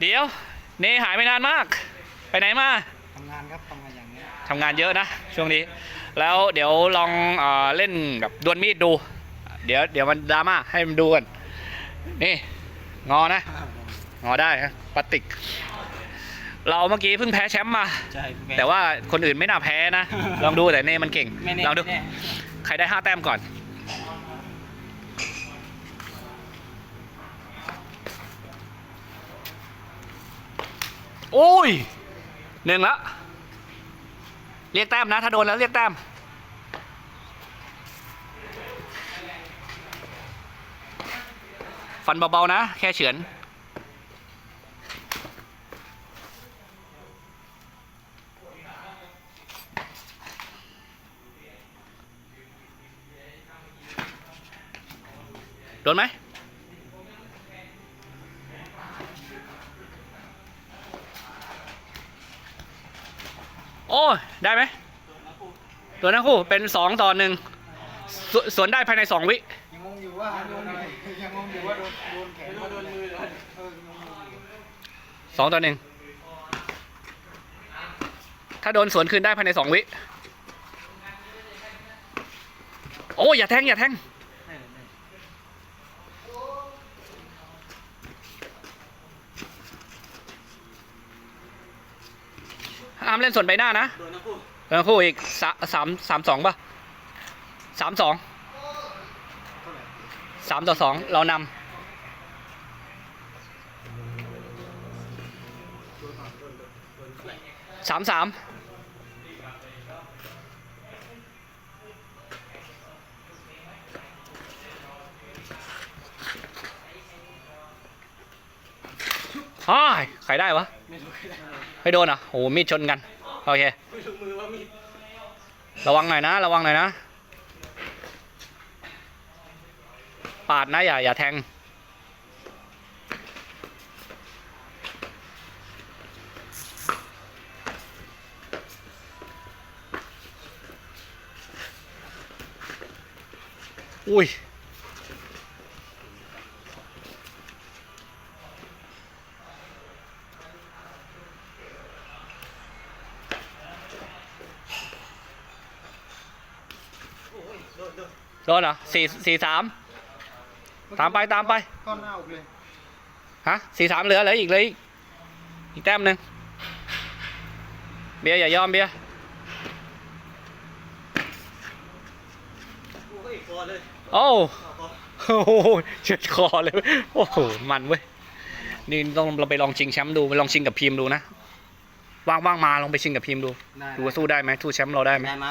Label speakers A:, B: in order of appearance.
A: เดี๋ยว เนหายไปนานมาก ไปไหนมา
B: ทำงานครับทำงานอย่างนี้
A: ทำงานเยอะนะ ช่วงนี้ แล้วเดี๋ยวลองเออเล่นแบบดวลมีดดู เดี๋ยวเดี๋ยวมันดราม่าให้มันดูกัน นี่ งอนะ งอได้นะพลาสติก เราเมื่อกี้เพิ่งแพ้แชมป์มา
B: ใช่
A: แต่ว่าคนอื่นไม่น่าแพ้นะ ลองดูแต่เน่มันเก่ง
B: ไม่แน่
A: ลองดู
B: ไม่แน่
A: ใครได้ห้าแต้มก่อน โอ้ยหนึ่งแล้วเรียกแต้มนะ ถ้าโดนแล้วเรียกแต้มฟันเบาๆนะ แค่เฉือนโดนไหม โอ้ได้ไหมตัวทั้งคู่เป็นสองต่อหนึ่งสสวนได้ภายในสองวิ
B: ยังงงอยู่ว่าโดนอะไรยังงงอยู่ว่าโดนโดนแขนโดนมือเอองงอยู่
A: สองต่อหนึ่งถ้าโดนสวนคืนได้ภายในสองวิ โอ้ อย่าแทง อย่าแทง ห้ามเล่นส่วนใบหน้านะ
B: โดนทั้งคู่
A: โดนทั้งคู่อีกสาสามสามสองป่ะสามสองสามต่อสองเรานำสามสามอ้ายใครได้วะ
B: ไม่รู้ ได้
A: ไม่โดนอะโอ้มีดชนกันโอเคระวังหน่อยนะ ระวังหน่อยนะ ปาดนะอย่าอย่าแทงอุ้ย
B: โอ้ยโดนโดน
A: โดนเหรอสี่สี่สามตามไปตามไป
B: ก้อนหน้าอกเลย
A: ฮะสี่สามเหลือเหลืออีกเหลยอีกอีกแต้มหนึ่งเบียร์อย่ายอมเบียร์
B: โอ้ยคอเลย
A: โอ้
B: คอ
A: โอ้โหเช็ดคอเลยโอ้โหมันเว้ยนี่ต้องเราไปลองชิงแชมป์ดูไปลองชิงกับพีมดูนะว่างๆมาลองไปชิงกับพีมดู
B: ได้
A: ดูว่าสู้ได้ไหมสู้แชมป์เราได้ไหม
B: ได้มา